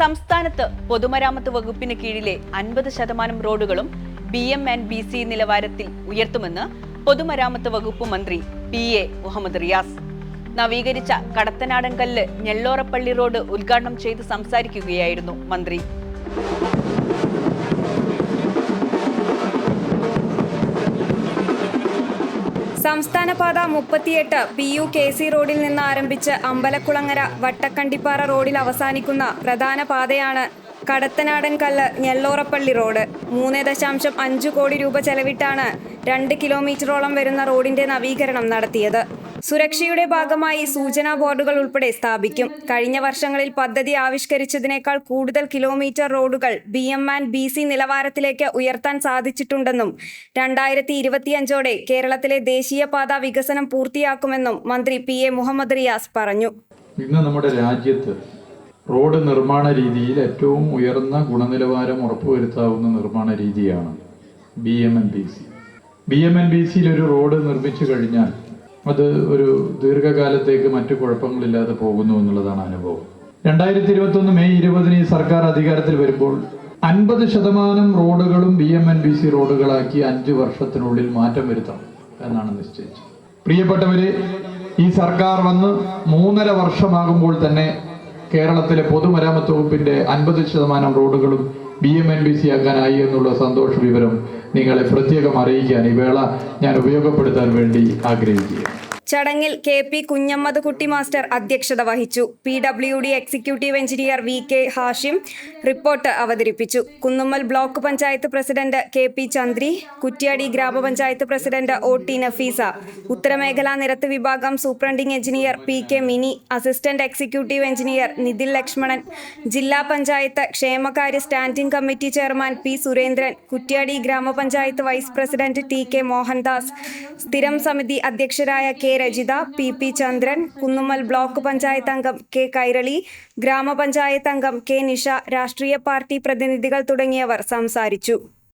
സംസ്ഥാനത്ത് പൊതുമരാമത്ത് വകുപ്പിന് കീഴിലെ അൻപത് ശതമാനം റോഡുകളും B M and B C നിലവാരത്തിൽ ഉയർത്തുമെന്ന് പൊതുമരാമത്ത് വകുപ്പ് മന്ത്രി പി എ മുഹമ്മദ് റിയാസ്. നവീകരിച്ച കടത്തനാടൻ കല്ല് ഞെള്ളോറപ്പള്ളി റോഡ് ഉദ്ഘാടനം ചെയ്ത് സംസാരിക്കുകയായിരുന്നു മന്ത്രി. സംസ്ഥാന പാത മുപ്പത്തിയെട്ട് പി യു കെ സി റോഡിൽ നിന്ന് ആരംഭിച്ച് അമ്പലക്കുളങ്ങര വട്ടക്കണ്ടിപ്പാറ റോഡിൽ അവസാനിക്കുന്ന പ്രധാന പാതയാണ് കടത്തനാടൻ കല്ല് ഞെല്ലോറപ്പള്ളി റോഡ്. മൂന്ന് ദശാംശം അഞ്ച് കോടി രൂപ ചെലവിട്ടാണ് രണ്ട് കിലോമീറ്ററോളം വരുന്ന റോഡിന്റെ നവീകരണം നടത്തിയത്. സുരക്ഷയുടെ ഭാഗമായി സൂചനാ ബോർഡുകൾ ഉൾപ്പെടെ സ്ഥാപിക്കും. കഴിഞ്ഞ വർഷങ്ങളിൽ പദ്ധതി ആവിഷ്കരിച്ചതിനേക്കാൾ കൂടുതൽ കിലോമീറ്റർ റോഡുകൾ B M and B C നിലവാരത്തിലേക്ക് ഉയർത്താൻ സാധിച്ചിട്ടുണ്ടെന്നും രണ്ടായിരത്തി ഇരുപത്തിയഞ്ചോടെ കേരളത്തിലെ ദേശീയപാത വികസനം പൂർത്തിയാക്കുമെന്നും മന്ത്രി പി എ മുഹമ്മദ് റിയാസ് പറഞ്ഞു. ഇന്ന് നമ്മുടെ രാജ്യത്ത് റോഡ് നിർമ്മാണ രീതിയിൽ ഏറ്റവും ഉയർന്ന ഗുണനിലവാരം ഉറപ്പുവരുത്താവുന്ന നിർമ്മാണ രീതിയാണ് B M and B C. B M and B സിയിൽ ഒരു റോഡ് നിർമ്മിച്ചു കഴിഞ്ഞാൽ അത് ഒരു ദീർഘകാലത്തേക്ക് മറ്റു കുഴപ്പങ്ങളില്ലാതെ പോകുന്നു എന്നുള്ളതാണ് അനുഭവം. രണ്ടായിരത്തി ഇരുപത്തൊന്ന് മെയ് ഇരുപതിന് ഈ സർക്കാർ അധികാരത്തിൽ വരുമ്പോൾ അൻപത് ശതമാനം റോഡുകളും B M and B C റോഡുകളാക്കി അഞ്ച് വർഷത്തിനുള്ളിൽ മാറ്റം വരുത്തണം എന്നാണ് നിശ്ചയിച്ചത്. പ്രിയപ്പെട്ടവര് ഈ സർക്കാർ വന്ന് മൂന്നര വർഷമാകുമ്പോൾ തന്നെ കേരളത്തിലെ പൊതുമരാമത്ത് വകുപ്പിന്റെ അൻപത് ശതമാനം റോഡുകളും B M and B C ആക്കാനായി എന്നുള്ള സന്തോഷ വിവരം നിങ്ങളെ പ്രത്യേകം അറിയിക്കാൻ ഈ വേള ഞാൻ ഉപയോഗപ്പെടുത്താൻ വേണ്ടി ആഗ്രഹിക്കുകയാണ്. ചടങ്ങിൽ കെ പി കുഞ്ഞമ്മദ് കുട്ടി മാസ്റ്റർ അധ്യക്ഷത വഹിച്ചു. P W D executive engineer V K Hashim report അവതരിപ്പിച്ചു. Kunnummal block panchayat president K P Chandri Kuttiady ഗ്രാമപഞ്ചായത്ത് പ്രസിഡന്റ് ഒ ടി നഫീസ ഉത്തരമേഖലാ നിരത്ത് വിഭാഗം superintending engineer P K Mini assistant executive engineer Nithin Lakshmanan ജില്ലാ പഞ്ചായത്ത് ക്ഷേമകാര്യ standing committee chairman P Surendran Kuttiady ഗ്രാമപഞ്ചായത്ത് vice president T K Mohandas സ്ഥിരം സമിതി അധ്യക്ഷരായ K Rajitha P P Chandran Kunnummal block panchayat അംഗം K Kairali ഗ്രാമപഞ്ചായത്ത് അംഗം കെ നിഷ രാഷ്ട്രീയ party പ്രതിനിധികൾ തുടങ്ങിയവർ സംസാരിച്ചു.